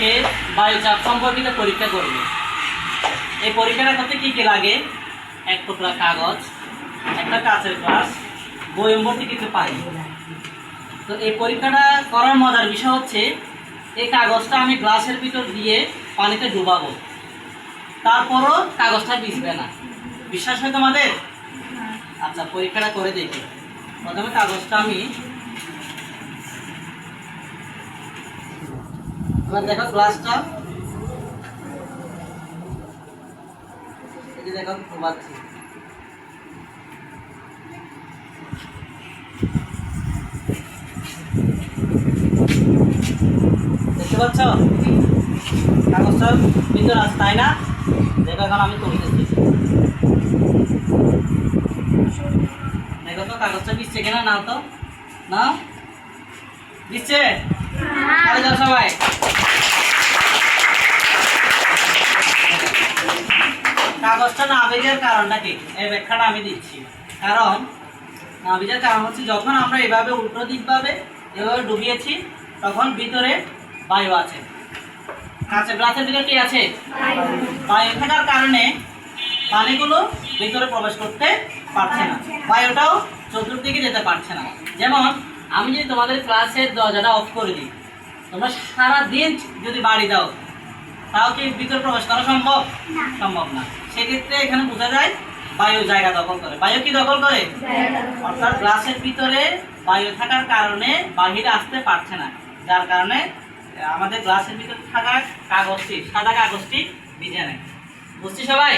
আজকে বায়ুচাপ সম্পর্কিত পরীক্ষা করব। এই পরীক্ষাটা করতে কি কি লাগে? এক টুকরা কাগজ একটা কাঁচের গ্লাস বয়ম ভর্তি কিছু পাই তো এই পরীক্ষাটা করার মজার বিষয় হচ্ছে এই কাগজটা আমি গ্লাসের ভিতর দিয়ে পানিতে ডুবাবো। তারপরও কাগজটা ভিজবে না। বিশ্বাস হয় তোমাদের? আচ্ছা পরীক্ষাটা করে দেখি। প্রথমে কাগজটা আমি এবার দেখো গ্লাসটা যে দেখো ডুবাচ্ছি দেখতে পাচ্ছ? কাগজটার ভিতর আছে তাই না? দেখো এখন আমি তুলতেছি দেখো তো কাগজটা দিচ্ছে কিনা নাও তো। না দিচ্ছে? সবাই। না আবেগের কারণটা কি এই ব্যাখ্যাটা আমি দিচ্ছি। কারণ নাবিজের কারণ হচ্ছে যখন আমরা এভাবে উল্টো দিকভাবে এভাবে ডুবিয়েছি, তখন ভিতরে বায়ু আছে। কাঁচের গ্লাসের ভিতরে কি আছে? বায়ু। থাকার কারণে পানিগুলো ভিতরে প্রবেশ করতে পারছে না। বায়ুটাও চতুর্দিকে যেতে পারছে না। যেমন, আমি যদি তোমাদের ক্লাসের দরজাটা অফ করে দিই, তোমরা সারা দিন যদি বাড়ি দাও তাও কি ভিতরে প্রবেশ করা সম্ভব? সম্ভব না। সেক্ষেত্রে এখানে বোঝা যায় বায়ু জায়গা দখল করে। বায়ু কি দখল করে? অর্থাৎ গ্লাসের ভিতরে বায়ু থাকার কারণে বাহিরে আসতে পারছে না। যার কারণে আমাদের গ্লাসের ভিতরে থাকা কাগজটি সাদা কাগজটি ভিজে নেয়। বুঝছি সবাই?